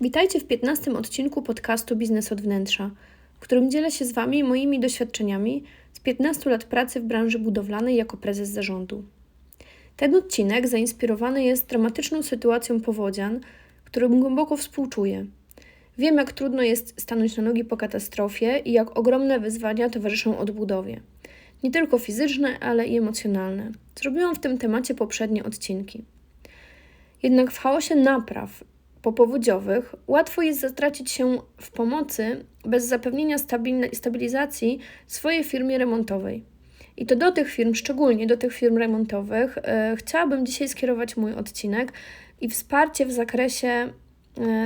Witajcie w 15 odcinku podcastu Biznes od wnętrza, w którym dzielę się z Wami moimi doświadczeniami z 15 lat pracy w branży budowlanej jako prezes zarządu. Ten odcinek zainspirowany jest dramatyczną sytuacją powodzian, którym głęboko współczuję. Wiem, jak trudno jest stanąć na nogi po katastrofie i jak ogromne wyzwania towarzyszą odbudowie. Nie tylko fizyczne, ale i emocjonalne. Zrobiłam w tym temacie poprzednie odcinki. Jednak w chaosie napraw popowodziowych łatwo jest zatracić się w pomocy bez zapewnienia stabilizacji swojej firmie remontowej. I to do tych firm, szczególnie do tych firm remontowych, e, chciałabym dzisiaj skierować mój odcinek i wsparcie w zakresie e,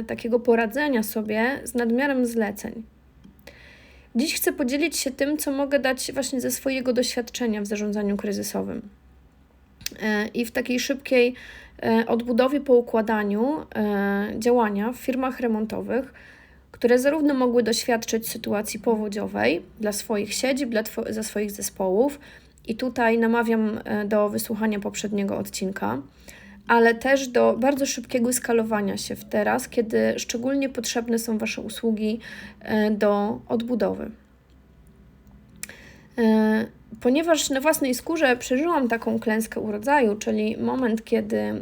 takiego poradzenia sobie z nadmiarem zleceń. Dziś chcę podzielić się tym, co mogę dać właśnie ze swojego doświadczenia w zarządzaniu kryzysowym. E, I w takiej szybkiej E, odbudowie po układaniu e, działania w firmach remontowych, które zarówno mogły doświadczyć sytuacji powodziowej dla swoich siedzib, dla za swoich zespołów, i tutaj namawiam do wysłuchania poprzedniego odcinka, ale też do bardzo szybkiego skalowania się w teraz, kiedy szczególnie potrzebne są Wasze usługi do odbudowy ponieważ na własnej skórze przeżyłam taką klęskę urodzaju, czyli moment, kiedy e,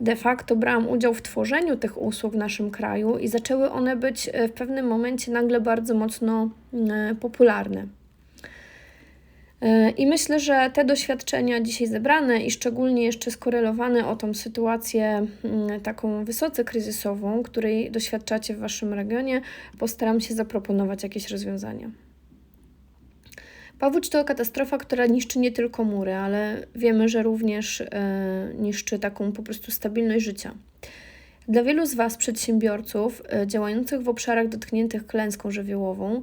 de facto brałam udział w tworzeniu tych usług w naszym kraju i zaczęły one być e, w pewnym momencie nagle bardzo mocno popularne. I myślę, że te doświadczenia dzisiaj zebrane i szczególnie jeszcze skorelowane o tą sytuację taką wysoce kryzysową, której doświadczacie w Waszym regionie, postaram się zaproponować jakieś rozwiązania. Powódź to katastrofa, która niszczy nie tylko mury, ale wiemy, że również e, niszczy taką po prostu stabilność życia. Dla wielu z Was, przedsiębiorców e, działających w obszarach dotkniętych klęską żywiołową,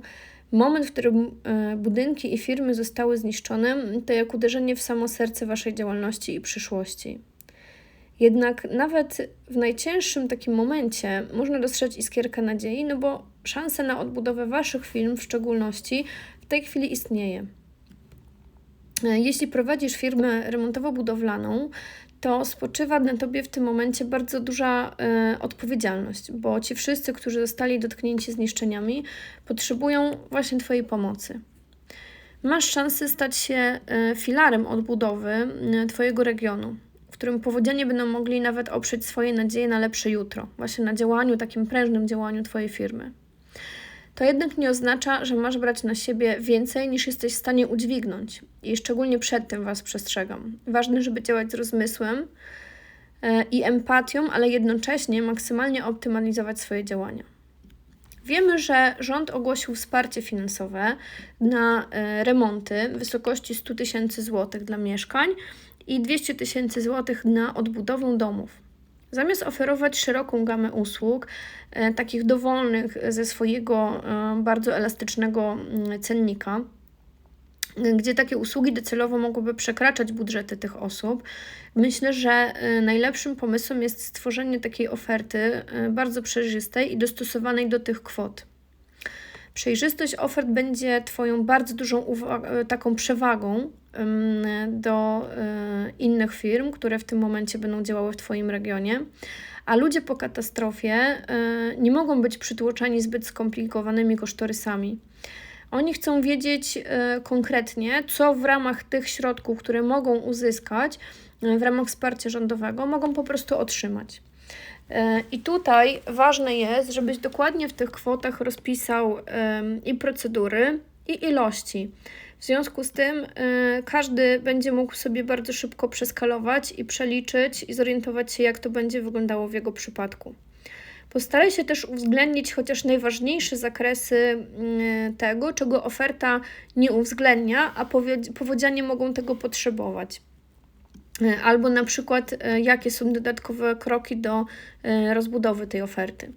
moment, w którym e, budynki i firmy zostały zniszczone, to jak uderzenie w samo serce Waszej działalności i przyszłości. Jednak nawet w najcięższym takim momencie można dostrzec iskierkę nadziei, no bo szanse na odbudowę Waszych firm w szczególności w tej chwili istnieje. E, jeśli prowadzisz firmę remontowo-budowlaną, to spoczywa na tobie w tym momencie bardzo duża y, odpowiedzialność, bo ci wszyscy, którzy zostali dotknięci zniszczeniami, potrzebują właśnie Twojej pomocy. Masz szansę stać się y, filarem odbudowy y, Twojego regionu, w którym powodzianie będą mogli nawet oprzeć swoje nadzieje na lepsze jutro, właśnie na działaniu, takim prężnym działaniu Twojej firmy to jednak nie oznacza, że masz brać na siebie więcej niż jesteś w stanie udźwignąć. I szczególnie przed tym Was przestrzegam. Ważne, żeby działać z rozmysłem e, i empatią, ale jednocześnie maksymalnie optymalizować swoje działania. Wiemy, że rząd ogłosił wsparcie finansowe na e, remonty w wysokości 100 tysięcy złotych dla mieszkań i 200 tysięcy złotych na odbudowę domów. Zamiast oferować szeroką gamę usług, e, takich dowolnych ze swojego e, bardzo elastycznego mm, cennika, gdzie takie usługi docelowo mogłyby przekraczać budżety tych osób, myślę, że e, najlepszym pomysłem jest stworzenie takiej oferty bardzo przejrzystej i dostosowanej do tych kwot. Przejrzystość ofert będzie Twoją bardzo dużą taką przewagą do e, innych firm, które w tym momencie będą działały w Twoim regionie. A ludzie po katastrofie e, nie mogą być przytłoczeni zbyt skomplikowanymi kosztorysami. Oni chcą wiedzieć e, konkretnie, co w ramach tych środków, które mogą uzyskać w ramach wsparcia rządowego, mogą po prostu otrzymać. I tutaj ważne jest, żebyś dokładnie w tych kwotach rozpisał i procedury, i ilości. W związku z tym y, każdy będzie mógł sobie bardzo szybko przeskalować i przeliczyć i zorientować się, jak to będzie wyglądało w jego przypadku. Postaraj się też uwzględnić chociaż najważniejsze zakresy y, tego, czego oferta nie uwzględnia, a powodzianie mogą tego potrzebować. Y, albo na przykład, y, jakie są dodatkowe kroki do rozbudowy tej oferty.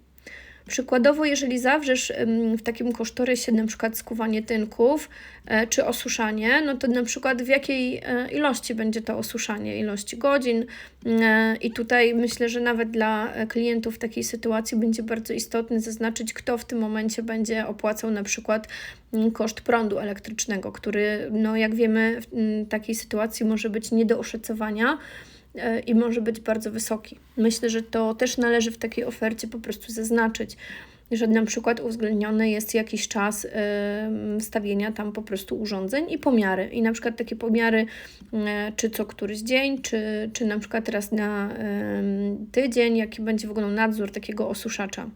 Przykładowo, jeżeli zawrzesz w takim kosztorysie na przykład skuwanie tynków e, czy osuszanie, no to na przykład w jakiej e, ilości będzie to osuszanie, ilości godzin? E, i tutaj myślę, że nawet dla klientów w takiej sytuacji będzie bardzo istotne zaznaczyć, kto w tym momencie będzie opłacał na przykład koszt prądu elektrycznego, który no jak wiemy w takiej sytuacji może być nie do oszacowania, i może być bardzo wysoki. Myślę, że to też należy w takiej ofercie po prostu zaznaczyć że na przykład uwzględniony jest jakiś czas stawienia tam po prostu urządzeń i pomiary. I na przykład takie pomiary, e, czy co któryś dzień, czy, czy na przykład raz na tydzień, jaki będzie wyglądał nadzór takiego osuszacza.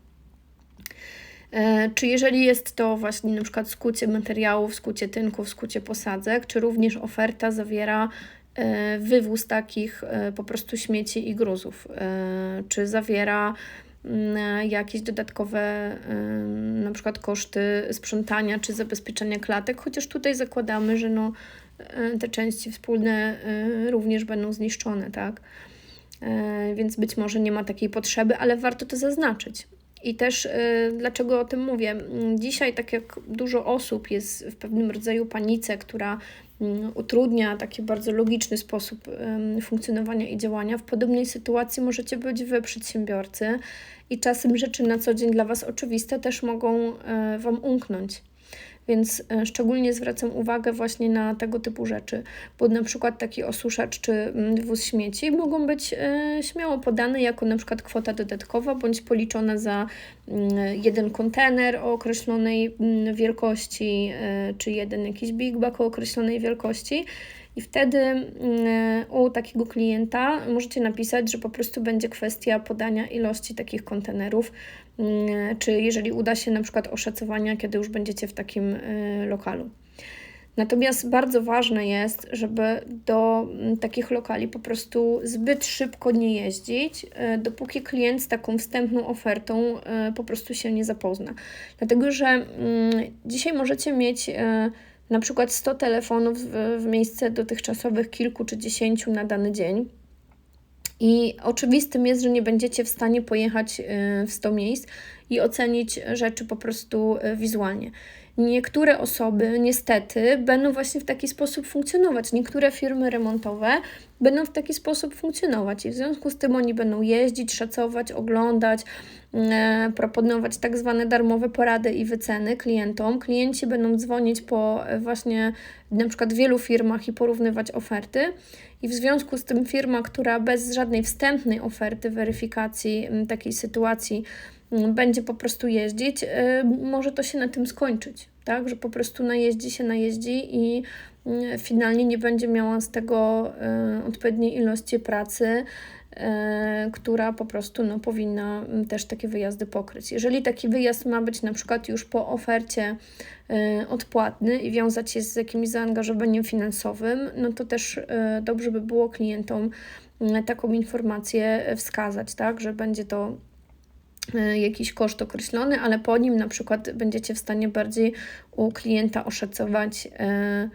E, czy jeżeli jest to właśnie na przykład skucie materiałów, skucie tynków, skucie posadzek, czy również oferta zawiera e, wywóz takich po prostu śmieci i gruzów, czy zawiera Mm, jakieś dodatkowe na przykład koszty sprzątania czy zabezpieczenia klatek, chociaż tutaj zakładamy, że no, e, te części wspólne e, również będą zniszczone, tak? E, więc być może nie ma takiej potrzeby, ale warto to zaznaczyć. I też dlaczego o tym mówię? Mm, dzisiaj, tak jak dużo osób jest w pewnym rodzaju panice, która utrudnia taki bardzo logiczny sposób funkcjonowania i działania, w podobnej sytuacji możecie być wy, przedsiębiorcy, i czasem rzeczy na co dzień dla Was oczywiste też mogą e, Wam umknąć. Więc e, szczególnie zwracam uwagę właśnie na tego typu rzeczy, bo na przykład taki osuszacz czy mm, wóz śmieci mogą być e, śmiało podane jako na przykład kwota dodatkowa bądź policzona za mm, jeden kontener o określonej mm, wielkości, czy jeden jakiś big bag o określonej wielkości. I wtedy u takiego klienta możecie napisać, że po prostu będzie kwestia podania ilości takich kontenerów, czy jeżeli uda się na przykład oszacowania, kiedy już będziecie w takim y, lokalu. Natomiast bardzo ważne jest, żeby do mm, takich lokali po prostu zbyt szybko nie jeździć, y, dopóki klient z taką wstępną ofertą y, po prostu się nie zapozna. Dlatego, że dzisiaj możecie mieć na przykład 100 telefonów w miejsce dotychczasowych kilku czy dziesięciu na dany dzień. I oczywistym jest, że nie będziecie w stanie pojechać y, w 100 miejsc i ocenić rzeczy po prostu y, wizualnie. Niektóre osoby niestety będą właśnie w taki sposób funkcjonować. Niektóre firmy remontowe będą w taki sposób funkcjonować i w związku z tym oni będą jeździć, szacować, oglądać, e, proponować tak zwane darmowe porady i wyceny klientom. Klienci będą dzwonić po właśnie na przykład wielu firmach i porównywać oferty. I w związku z tym firma, która bez żadnej wstępnej oferty, weryfikacji takiej sytuacji będzie po prostu jeździć, y, może to się na tym skończyć, tak? Że po prostu najeździ się, najeździ i y, finalnie nie będzie miała z tego y, odpowiedniej ilości pracy, która po prostu no, powinna mm, też takie wyjazdy pokryć. Jeżeli taki wyjazd ma być na przykład już po ofercie odpłatny i wiązać się z jakimś zaangażowaniem finansowym, no to też dobrze by było klientom taką informację wskazać, tak, że będzie to E, jakiś koszt określony, ale po nim na przykład będziecie w stanie bardziej u klienta oszacować, e, mm,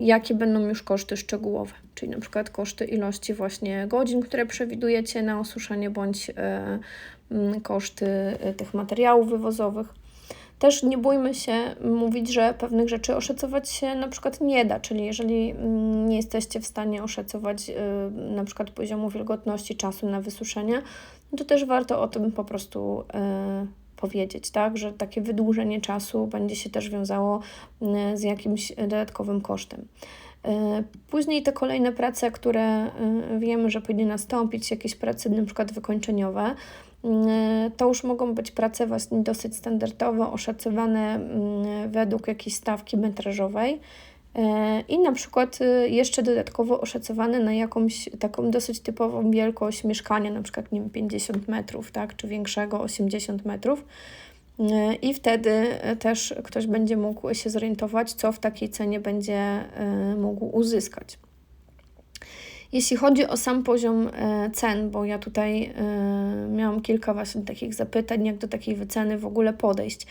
jakie będą już koszty szczegółowe, czyli na przykład koszty ilości właśnie godzin, które przewidujecie na osuszenie, bądź e, mm, koszty tych materiałów wywozowych. Też nie bójmy się mówić, że pewnych rzeczy oszacować się na przykład nie da, czyli jeżeli mm, nie jesteście w stanie oszacować na przykład poziomu wilgotności czasu na wysuszenie, to też warto o tym po prostu e, powiedzieć, tak, że takie wydłużenie czasu będzie się też wiązało e, z jakimś dodatkowym kosztem. E, później te kolejne prace, które wiemy, że powinny nastąpić, jakieś prace na przykład wykończeniowe, to już mogą być prace właśnie dosyć standardowe, oszacowane mm, według jakiejś stawki metrażowej. E, i na przykład y, jeszcze dodatkowo oszacowane na jakąś taką dosyć typową wielkość mieszkania, na przykład nie wiem, 50 metrów, tak, czy większego 80 metrów. E, I wtedy e, też ktoś będzie mógł się zorientować, co w takiej cenie będzie mógł uzyskać. Jeśli chodzi o sam poziom cen, bo ja tutaj miałam kilka właśnie takich zapytań, jak do takiej wyceny w ogóle podejść.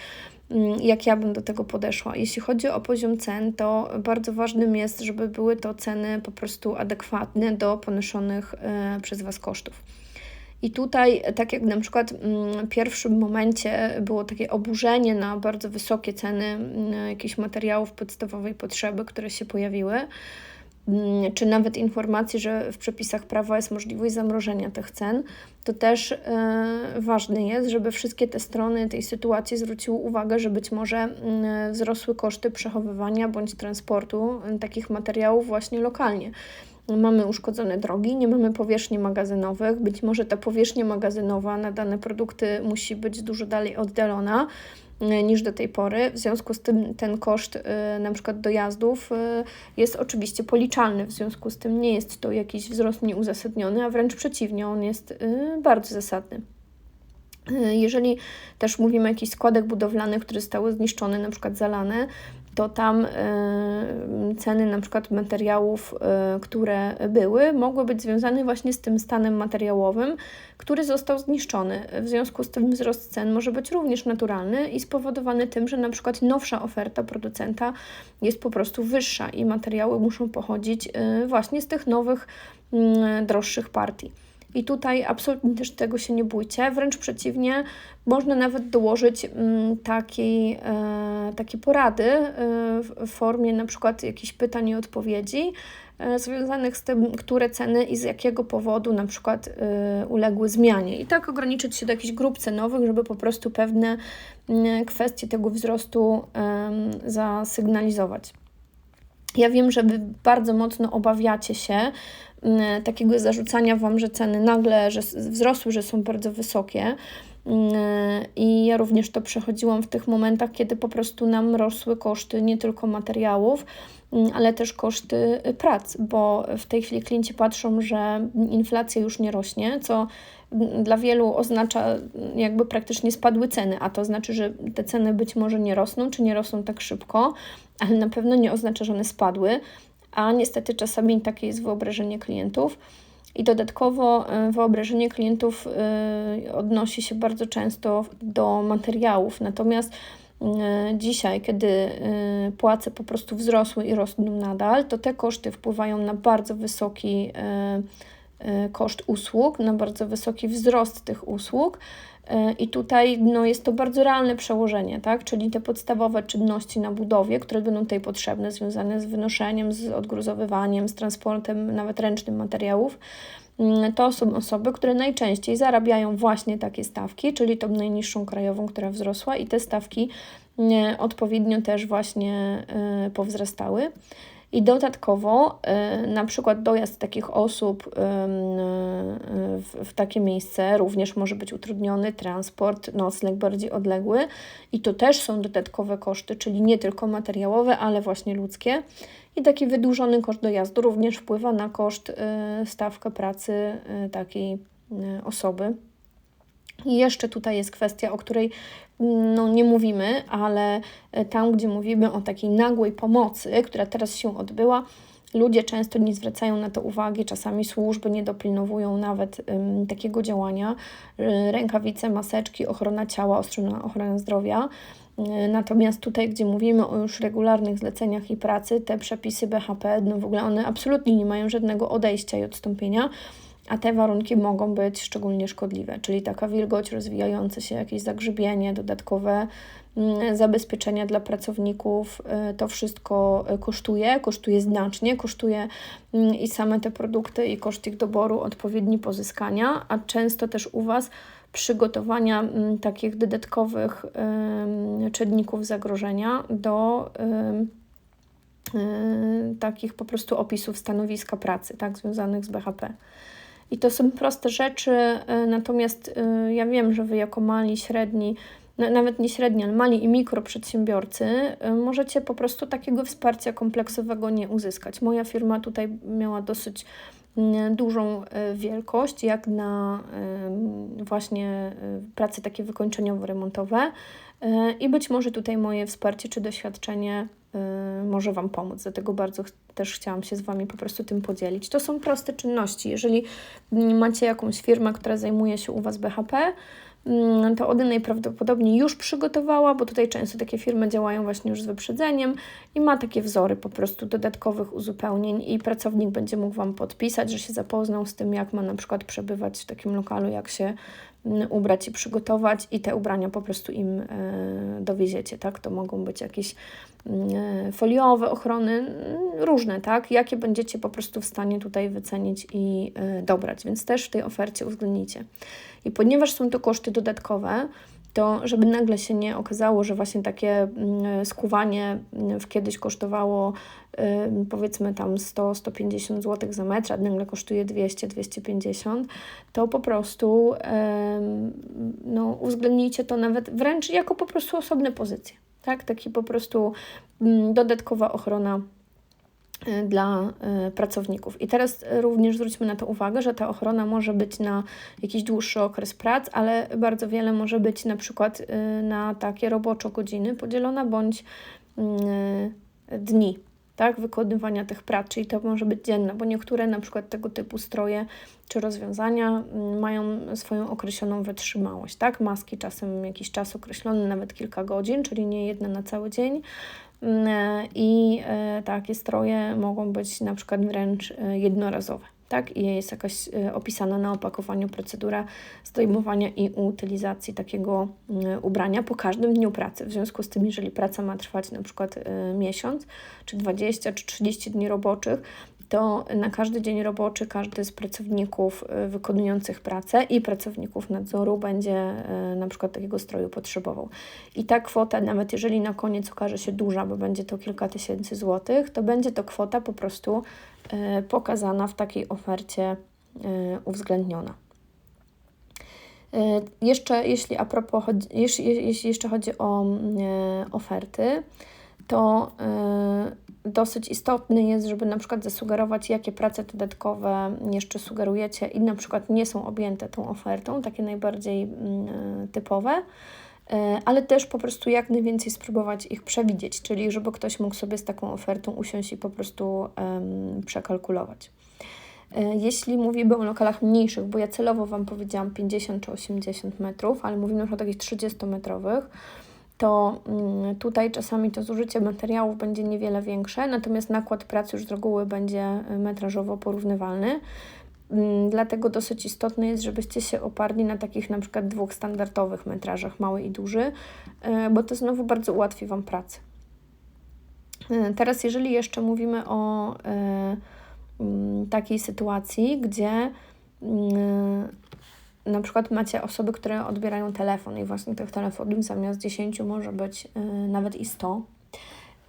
Mm, jak ja bym do tego podeszła. Jeśli chodzi o poziom cen, to bardzo ważnym jest, żeby były to ceny po prostu adekwatne do ponoszonych e, przez Was kosztów. I tutaj, tak jak na przykład mm, w pierwszym momencie było takie oburzenie na bardzo wysokie ceny mm, jakichś materiałów podstawowej potrzeby, które się pojawiły, czy nawet informacji, że w przepisach prawa jest możliwość zamrożenia tych cen, to też e, ważne jest, żeby wszystkie te strony tej sytuacji zwróciły uwagę, że być może mm, wzrosły koszty przechowywania bądź transportu mm, takich materiałów właśnie lokalnie. mamy uszkodzone drogi, nie mamy powierzchni magazynowych, być może ta powierzchnia magazynowa na dane produkty musi być dużo dalej oddalona niż do tej pory. W związku z tym ten koszt y, na przykład dojazdów y, jest oczywiście policzalny, w związku z tym nie jest to jakiś wzrost nieuzasadniony, a wręcz przeciwnie, on jest y, bardzo zasadny. Jeżeli też mówimy o jakichś składach budowlanych, które zostały zniszczone, na przykład zalane, to tam y, ceny na przykład materiałów, y, które były, mogły być związane właśnie z tym stanem materiałowym, który został zniszczony. W związku z tym wzrost cen może być również naturalny i spowodowany tym, że na przykład nowsza oferta producenta jest po prostu wyższa i materiały muszą pochodzić y, właśnie z tych nowych, mm, droższych partii. I tutaj absolutnie też tego się nie bójcie, wręcz przeciwnie, można nawet dołożyć mm, takiej, e, takie porady e, w formie na przykład jakichś pytań i odpowiedzi e, związanych z tym, które ceny i z jakiego powodu na przykład uległy zmianie. I tak ograniczyć się do jakichś grup cenowych, żeby po prostu pewne mm, kwestie tego wzrostu zasygnalizować. Ja wiem, że Wy bardzo mocno obawiacie się takiego zarzucania Wam, że ceny nagle że wzrosły, że są bardzo wysokie. Mm, I ja również to przechodziłam w tych momentach, kiedy po prostu nam rosły koszty nie tylko materiałów, mm, ale też koszty prac, bo w tej chwili klienci patrzą, że inflacja już nie rośnie, co dla wielu oznacza jakby praktycznie spadły ceny, a to znaczy, że te ceny być może nie rosną, czy nie rosną tak szybko, ale na pewno nie oznacza, że one spadły a niestety czasami takie jest wyobrażenie klientów. I dodatkowo e, wyobrażenie klientów e, odnosi się bardzo często do materiałów. Natomiast e, dzisiaj, kiedy płace po prostu wzrosły i rosną nadal, to te koszty wpływają na bardzo wysoki koszt usług, na bardzo wysoki wzrost tych usług. I tutaj no, jest to bardzo realne przełożenie, tak? czyli te podstawowe czynności na budowie, które będą tutaj potrzebne, związane z wynoszeniem, z odgruzowywaniem, z transportem nawet ręcznym materiałów, mm, to są osoby, które najczęściej zarabiają właśnie takie stawki, czyli tą najniższą krajową, która wzrosła, i te stawki mm, odpowiednio też właśnie y, powzrastały. I dodatkowo y, na przykład dojazd takich osób y, w, takie miejsce również może być utrudniony, transport, nocleg bardziej odległy i to też są dodatkowe koszty, czyli nie tylko materiałowe, ale właśnie ludzkie. I taki wydłużony koszt dojazdu również wpływa na koszt, y, stawkę pracy takiej osoby. I jeszcze tutaj jest kwestia, o której no, nie mówimy, ale e, tam, gdzie mówimy o takiej nagłej pomocy, która teraz się odbyła, ludzie często nie zwracają na to uwagi, czasami służby nie dopilnowują nawet um, takiego działania. Rękawice, maseczki, ochrona ciała, ochrona, ochrona zdrowia. E, natomiast tutaj, gdzie mówimy o już regularnych zleceniach i pracy, te przepisy BHP, no w ogóle one absolutnie nie mają żadnego odejścia i odstąpienia a te warunki mogą być szczególnie szkodliwe, czyli taka wilgoć, rozwijające się jakieś zagrzybienie, dodatkowe mm, zabezpieczenia dla pracowników, y, to wszystko y, kosztuje, kosztuje znacznie, kosztuje mm, i same te produkty, i koszt ich doboru, odpowiedni pozyskania, a często też u Was przygotowania mm, takich dodatkowych czynników zagrożenia do y, takich po prostu opisów stanowiska pracy, tak, związanych z BHP. I to są proste rzeczy, e, natomiast e, ja wiem, że Wy jako mali, średni, nawet nie średni, ale mali i mikroprzedsiębiorcy, e, możecie po prostu takiego wsparcia kompleksowego nie uzyskać. Moja firma tutaj miała dosyć dużą wielkość, jak na właśnie prace takie wykończeniowo-remontowe i być może tutaj moje wsparcie czy doświadczenie może Wam pomóc. Dlatego bardzo ch też chciałam się z Wami po prostu tym podzielić. To są proste czynności. Jeżeli macie jakąś firmę, która zajmuje się u Was BHP, mm, to Ody najprawdopodobniej już przygotowała, bo tutaj często takie firmy działają właśnie już z wyprzedzeniem i ma takie wzory po prostu dodatkowych uzupełnień i pracownik będzie mógł Wam podpisać, że się zapoznał z tym, jak ma na przykład przebywać w takim lokalu, jak się ubrać i przygotować i te ubrania po prostu im e, dowieziecie, tak? To mogą być jakieś E, foliowe ochrony, różne, tak? Jakie będziecie po prostu w stanie tutaj wycenić i e, dobrać, więc też w tej ofercie uwzględnicie. I ponieważ są to koszty dodatkowe, to żeby nagle się nie okazało, że właśnie takie mm, skuwanie mm, w kiedyś kosztowało powiedzmy tam 100-150 zł za metr, a nagle kosztuje 200-250, to po prostu no, uwzględnijcie to nawet wręcz jako po prostu osobne pozycje. Tak? Taki po prostu mm, dodatkowa ochrona dla y, pracowników. I teraz również zwróćmy na to uwagę, że ta ochrona może być na jakiś dłuższy okres prac, ale bardzo wiele może być na przykład y, na takie roboczo godziny podzielona bądź dni. Tak, wykonywania tych prac, czyli to może być dzienne, bo niektóre na przykład tego typu stroje czy rozwiązania mają swoją określoną wytrzymałość. Tak? Maski czasem jakiś czas określony, nawet kilka godzin, czyli nie jedna na cały dzień, i e, takie stroje mogą być na przykład wręcz e, jednorazowe. Tak? I jest jakaś e, opisana na opakowaniu procedura zdejmowania i utylizacji takiego ubrania po każdym dniu pracy. W związku z tym, jeżeli praca ma trwać na przykład miesiąc, czy 20, czy 30 dni roboczych, to na każdy dzień roboczy każdy z pracowników y, wykonujących pracę i pracowników nadzoru będzie y, na przykład takiego stroju potrzebował. I ta kwota, nawet jeżeli na koniec okaże się duża, bo będzie to kilka tysięcy złotych, to będzie to kwota po prostu y, pokazana w takiej ofercie uwzględniona. Jeszcze jeśli a propos, jeśli, jeśli jeszcze chodzi o oferty, to dosyć istotny jest, żeby na przykład zasugerować, jakie prace dodatkowe jeszcze sugerujecie i na przykład nie są objęte tą ofertą, takie najbardziej mm, typowe, e, ale też po prostu jak najwięcej spróbować ich przewidzieć, czyli żeby ktoś mógł sobie z taką ofertą usiąść i po prostu przekalkulować. E, jeśli mówimy o lokalach mniejszych, bo ja celowo Wam powiedziałam 50 czy 80 metrów, ale mówimy już o takich 30-metrowych, to mm, tutaj czasami to zużycie materiałów będzie niewiele większe, natomiast nakład pracy już z reguły będzie y, metrażowo porównywalny. Mm, dlatego dosyć istotne jest, żebyście się oparli na takich na przykład dwóch standardowych metrażach, mały i duży, y, bo to znowu bardzo ułatwi Wam pracę. Y, teraz, jeżeli jeszcze mówimy o mm, takiej sytuacji, gdzie na przykład macie osoby, które odbierają telefon i właśnie tych telefonów zamiast 10 może być y, nawet i 100,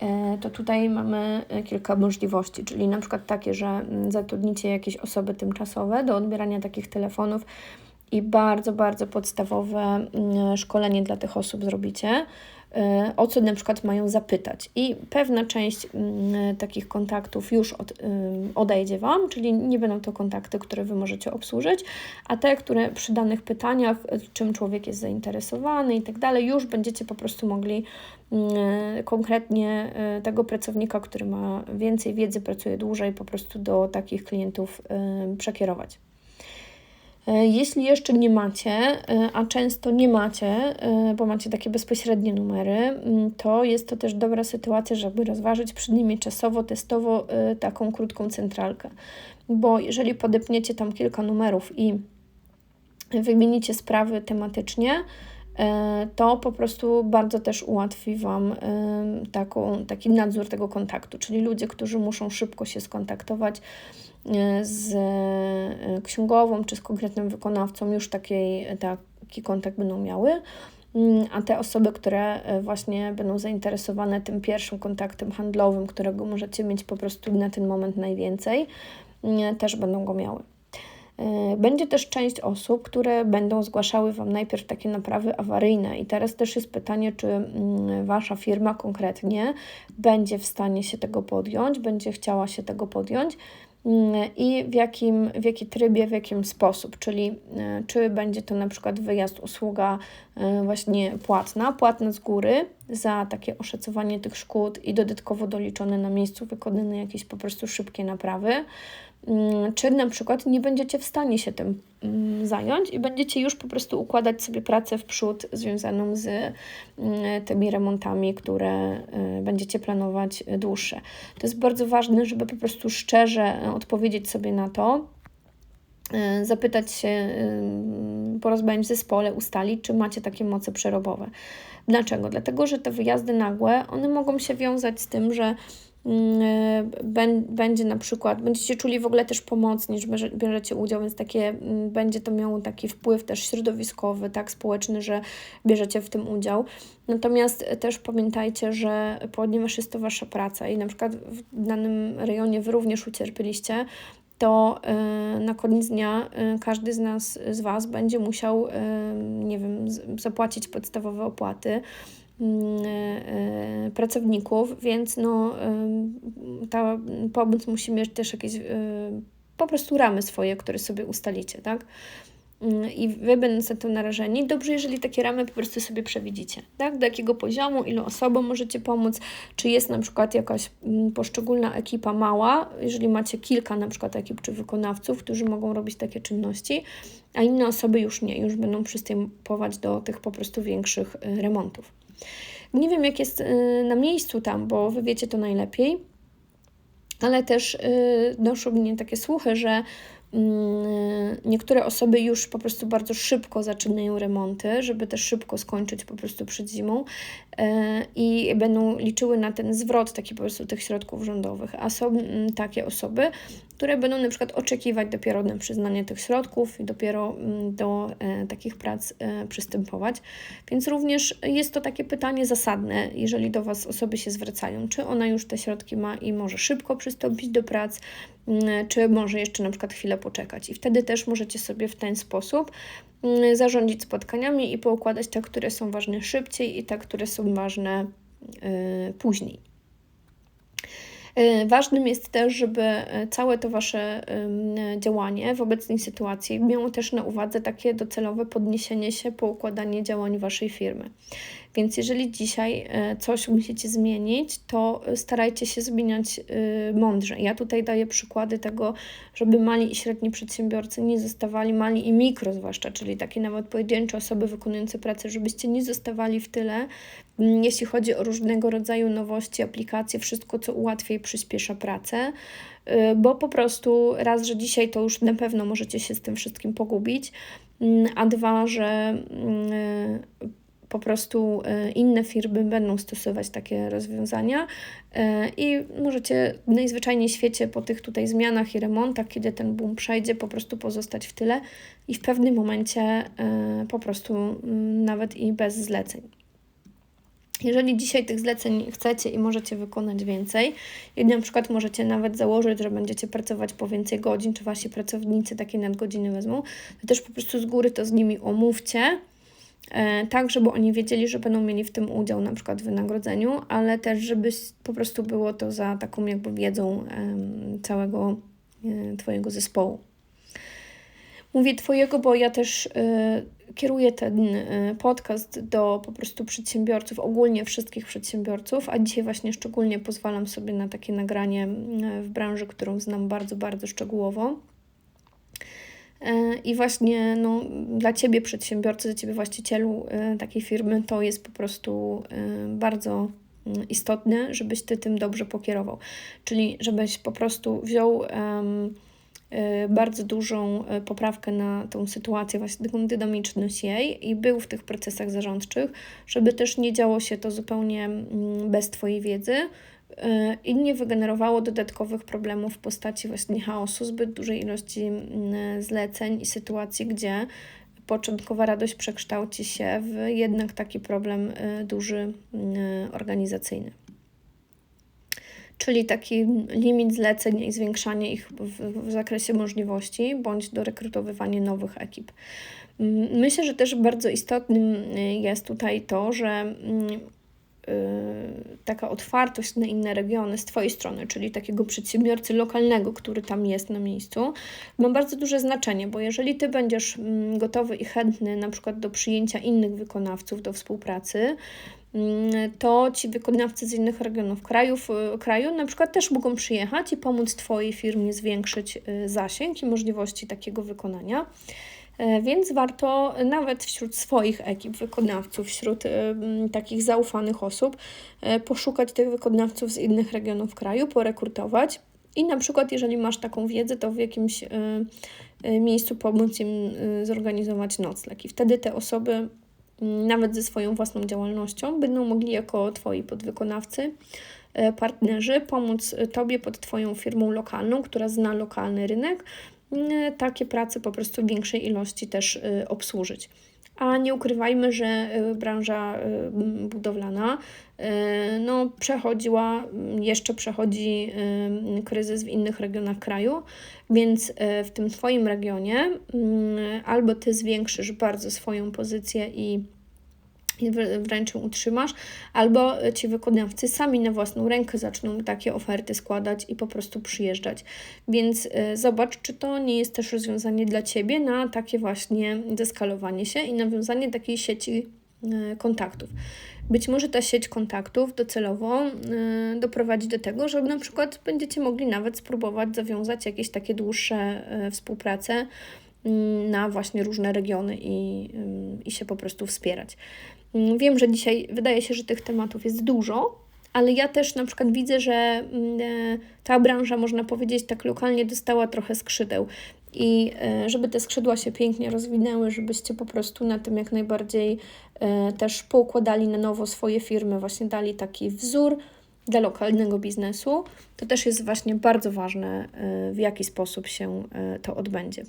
y, to tutaj mamy y, kilka możliwości, czyli na przykład takie, że mm, zatrudnicie jakieś osoby tymczasowe do odbierania takich telefonów i bardzo, bardzo podstawowe mm, szkolenie dla tych osób zrobicie. E, o co na przykład mają zapytać. I pewna część mm, takich kontaktów już od, odejdzie Wam, czyli nie będą to kontakty, które Wy możecie obsłużyć, a te, które przy danych pytaniach, e, czym człowiek jest zainteresowany i tak dalej, już będziecie po prostu mogli konkretnie tego pracownika, który ma więcej wiedzy, pracuje dłużej, po prostu do takich klientów przekierować. E, jeśli jeszcze nie macie, e, a często nie macie, e, bo macie takie bezpośrednie numery, mm, to jest to też dobra sytuacja, żeby rozważyć nimi czasowo, testowo taką krótką centralkę. Bo jeżeli podepniecie tam kilka numerów i wymienicie sprawy tematycznie, to po prostu bardzo też ułatwi Wam taką, taki nadzór tego kontaktu, czyli ludzie, którzy muszą szybko się skontaktować z e, księgową czy z konkretnym wykonawcą już takiej, taki kontakt będą miały. Mm, a te osoby, które e, właśnie będą zainteresowane tym pierwszym kontaktem handlowym, którego możecie mieć po prostu na ten moment najwięcej, mm, też będą go miały. Będzie też część osób, które będą zgłaszały Wam najpierw takie naprawy awaryjne, i teraz też jest pytanie, czy mm, Wasza firma konkretnie będzie w stanie się tego podjąć, będzie chciała się tego podjąć i w jakim, w jaki trybie, w jakim sposób, czyli e, czy będzie to na przykład wyjazd, usługa e, właśnie płatna, płatna z góry za takie oszacowanie tych szkód i dodatkowo doliczone na miejscu wykonane jakieś po prostu szybkie naprawy, Mm, czy na przykład nie będziecie w stanie się tym mm, zająć i będziecie już po prostu układać sobie pracę w przód związaną z mm, tymi remontami, które y, będziecie planować dłuższe. To jest bardzo ważne, żeby po prostu szczerze odpowiedzieć sobie na to, y, zapytać się, y, porozmawiać w zespole, ustalić, czy macie takie moce przerobowe. Dlaczego? Dlatego, że te wyjazdy nagłe, one mogą się wiązać z tym, że mm, będzie na przykład, będziecie czuli w ogóle też pomocni, że bierzecie udział, więc takie, mm, będzie to miało taki wpływ też środowiskowy, tak, społeczny, że bierzecie w tym udział. Natomiast też pamiętajcie, że ponieważ jest to Wasza praca i na przykład w danym rejonie Wy również ucierpieliście, to y, na koniec dnia y, każdy z nas, z Was będzie musiał, y, nie wiem, zapłacić podstawowe opłaty mm, pracowników, więc no, ta pomoc musi mieć też jakieś po prostu ramy swoje, które sobie ustalicie, tak? Mm, i wy będąc na to narażeni, dobrze, jeżeli takie ramy po prostu sobie przewidzicie, tak? Do jakiego poziomu, ilu osobom możecie pomóc, czy jest na przykład jakaś mm, poszczególna ekipa mała, jeżeli macie kilka na przykład ekip czy wykonawców, którzy mogą robić takie czynności, a inne osoby już nie, już będą przystępować do tych po prostu większych y, remontów. Nie wiem, jak jest y, na miejscu tam, bo wy wiecie to najlepiej, ale też y, doszły mnie takie słuchy, że Mm, niektóre osoby już po prostu bardzo szybko zaczynają remonty, żeby też szybko skończyć po prostu przed zimą e, i będą liczyły na ten zwrot taki po prostu tych środków rządowych. A są mm, takie osoby, które będą na przykład oczekiwać dopiero na przyznanie tych środków i dopiero mm, do e, takich prac e, przystępować. Więc również jest to takie pytanie zasadne, jeżeli do Was osoby się zwracają, czy ona już te środki ma i może szybko przystąpić do prac, Mm, czy może jeszcze na przykład chwilę poczekać. I wtedy też możecie sobie w ten sposób mm, zarządzić spotkaniami i poukładać te, które są ważne szybciej i te, które są ważne yy, później. Y, ważnym jest też, żeby y, całe to Wasze działanie w obecnej sytuacji miało też na uwadze takie docelowe podniesienie się, poukładanie działań Waszej firmy. Więc jeżeli dzisiaj e, coś musicie zmienić, to starajcie się zmieniać e, mądrze. Ja tutaj daję przykłady tego, żeby mali i średni przedsiębiorcy nie zostawali, mali i mikro zwłaszcza, czyli takie nawet pojedyncze osoby wykonujące pracę, żebyście nie zostawali w tyle, mm, jeśli chodzi o różnego rodzaju nowości, aplikacje, wszystko, co ułatwia i przyspiesza pracę e, bo po prostu raz, że dzisiaj to już na pewno możecie się z tym wszystkim pogubić, mm, a dwa, że mm, po prostu e, inne firmy będą stosować takie rozwiązania e, i możecie najzwyczajniej w świecie po tych tutaj zmianach i remontach, kiedy ten boom przejdzie, po prostu pozostać w tyle i w pewnym momencie e, po prostu mm, nawet i bez zleceń. Jeżeli dzisiaj tych zleceń chcecie i możecie wykonać więcej, i na przykład możecie nawet założyć, że będziecie pracować po więcej godzin, czy wasi pracownicy takie nadgodziny wezmą, to też po prostu z góry to z nimi omówcie, tak, żeby oni wiedzieli, że będą mieli w tym udział na przykład w wynagrodzeniu, ale też, żeby po prostu było to za taką jakby wiedzą całego e, Twojego zespołu. Mówię Twojego, bo ja też e, kieruję ten podcast do po prostu przedsiębiorców, ogólnie wszystkich przedsiębiorców, a dzisiaj właśnie szczególnie pozwalam sobie na takie nagranie w branży, którą znam bardzo, bardzo szczegółowo. I właśnie no, dla Ciebie, przedsiębiorcy, dla Ciebie, właścicielu e, takiej firmy, to jest po prostu e, bardzo mm, istotne, żebyś Ty tym dobrze pokierował. Czyli żebyś po prostu wziął um, bardzo dużą poprawkę na tą sytuację, właśnie taką dynamiczność jej i był w tych procesach zarządczych, żeby też nie działo się to zupełnie mm, bez Twojej wiedzy, i nie wygenerowało dodatkowych problemów w postaci właśnie chaosu, zbyt dużej ilości mm, zleceń i sytuacji, gdzie początkowa radość przekształci się w jednak taki problem e, duży mm, organizacyjny. Czyli taki limit zleceń i zwiększanie ich w, w zakresie możliwości, bądź do rekrutowywania nowych ekip. Mm, myślę, że też bardzo istotnym jest tutaj to, że Y, taka otwartość na inne regiony z Twojej strony, czyli takiego przedsiębiorcy lokalnego, który tam jest na miejscu, ma bardzo duże znaczenie, bo jeżeli Ty będziesz mm, gotowy i chętny na przykład do przyjęcia innych wykonawców do współpracy, mm, to ci wykonawcy z innych regionów krajów, y, kraju na przykład też mogą przyjechać i pomóc Twojej firmie zwiększyć y, zasięg i możliwości takiego wykonania. E, więc warto nawet wśród swoich ekip wykonawców, wśród takich zaufanych osób, e, poszukać tych wykonawców z innych regionów kraju, porekrutować. I na przykład, jeżeli masz taką wiedzę, to w jakimś e, miejscu pomóc im zorganizować nocleg. I wtedy te osoby, nawet ze swoją własną działalnością, będą mogli jako Twoi podwykonawcy e, partnerzy pomóc Tobie pod Twoją firmą lokalną, która zna lokalny rynek, takie prace po prostu w większej ilości też obsłużyć. A nie ukrywajmy, że branża budowlana no, przechodziła, jeszcze przechodzi kryzys w innych regionach kraju, więc w tym Twoim regionie albo Ty zwiększysz bardzo swoją pozycję i wręcz ją utrzymasz, albo ci wykonawcy sami na własną rękę zaczną takie oferty składać i po prostu przyjeżdżać. Więc e, zobacz, czy to nie jest też rozwiązanie dla Ciebie na takie właśnie zeskalowanie się i nawiązanie takiej sieci e, kontaktów. Być może ta sieć kontaktów docelowo e, doprowadzi do tego, że na przykład będziecie mogli nawet spróbować zawiązać jakieś takie dłuższe współprace na właśnie różne regiony i, i się po prostu wspierać. Wiem, że dzisiaj wydaje się, że tych tematów jest dużo, ale ja też na przykład widzę, że mm, e, ta branża, można powiedzieć, tak lokalnie dostała trochę skrzydeł. I e, żeby te skrzydła się pięknie rozwinęły, żebyście po prostu na tym jak najbardziej e, też poukładali na nowo swoje firmy, właśnie dali taki wzór dla lokalnego biznesu, to też jest właśnie bardzo ważne, w jaki sposób się to odbędzie.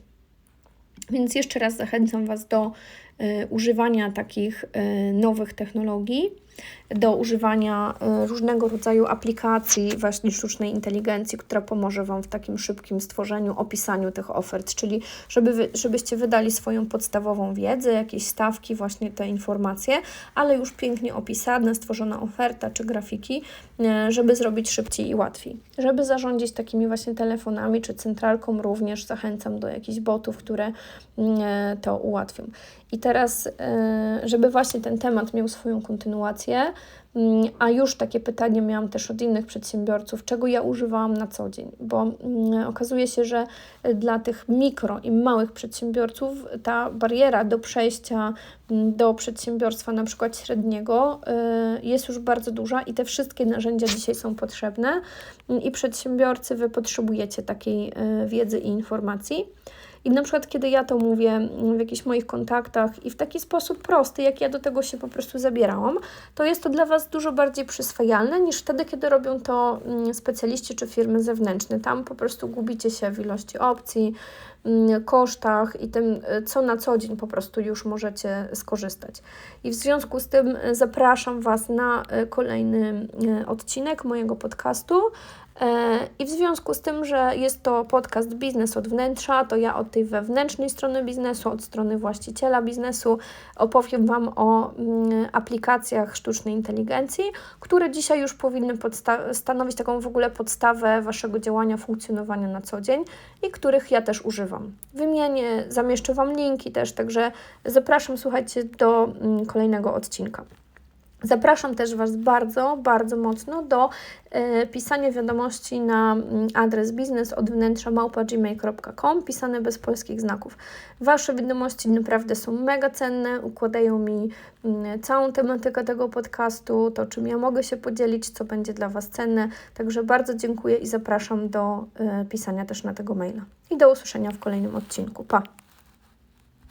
Więc jeszcze raz zachęcam Was do używania takich y, nowych technologii do używania y, różnego rodzaju aplikacji właśnie sztucznej inteligencji, która pomoże Wam w takim szybkim stworzeniu, opisaniu tych ofert, czyli żeby żebyście wydali swoją podstawową wiedzę, jakieś stawki, właśnie te informacje, ale już pięknie opisane, stworzona oferta czy grafiki, y, żeby zrobić szybciej i łatwiej. Żeby zarządzić takimi właśnie telefonami czy centralką również zachęcam do jakichś botów, które y, to ułatwią. I teraz, żeby właśnie ten temat miał swoją kontynuację, a już takie pytanie miałam też od innych przedsiębiorców, czego ja używałam na co dzień, bo mm, okazuje się, że dla tych mikro i małych przedsiębiorców ta bariera do przejścia mm, do przedsiębiorstwa na przykład średniego y, jest już bardzo duża i te wszystkie narzędzia dzisiaj są potrzebne i przedsiębiorcy, Wy potrzebujecie takiej y, wiedzy i informacji. I na przykład, kiedy ja to mówię w jakichś moich kontaktach i w taki sposób prosty, jak ja do tego się po prostu zabierałam, to jest to dla Was dużo bardziej przyswajalne niż wtedy, kiedy robią to mm, specjaliści czy firmy zewnętrzne. Tam po prostu gubicie się w ilości opcji, mm, kosztach i tym, co na co dzień po prostu już możecie skorzystać. I w związku z tym zapraszam Was na e, kolejny e, odcinek mojego podcastu. E, I w związku z tym, że jest to podcast biznes od wnętrza, to ja od tej wewnętrznej strony biznesu, od strony właściciela biznesu opowiem Wam o mm, aplikacjach sztucznej inteligencji, które dzisiaj już powinny stanowić taką w ogóle podstawę Waszego działania, funkcjonowania na co dzień i których ja też używam. Wymienię, zamieszczę Wam linki też, także zapraszam, słuchajcie, do mm, kolejnego odcinka. Zapraszam też Was bardzo, bardzo mocno do e, pisania wiadomości na mm, adres biznes od wnętrza małpa.gmail.com pisane bez polskich znaków. Wasze wiadomości naprawdę są mega cenne, układają mi mm, całą tematykę tego podcastu, to czym ja mogę się podzielić, co będzie dla Was cenne. Także bardzo dziękuję i zapraszam do e, pisania też na tego maila. I do usłyszenia w kolejnym odcinku. Pa!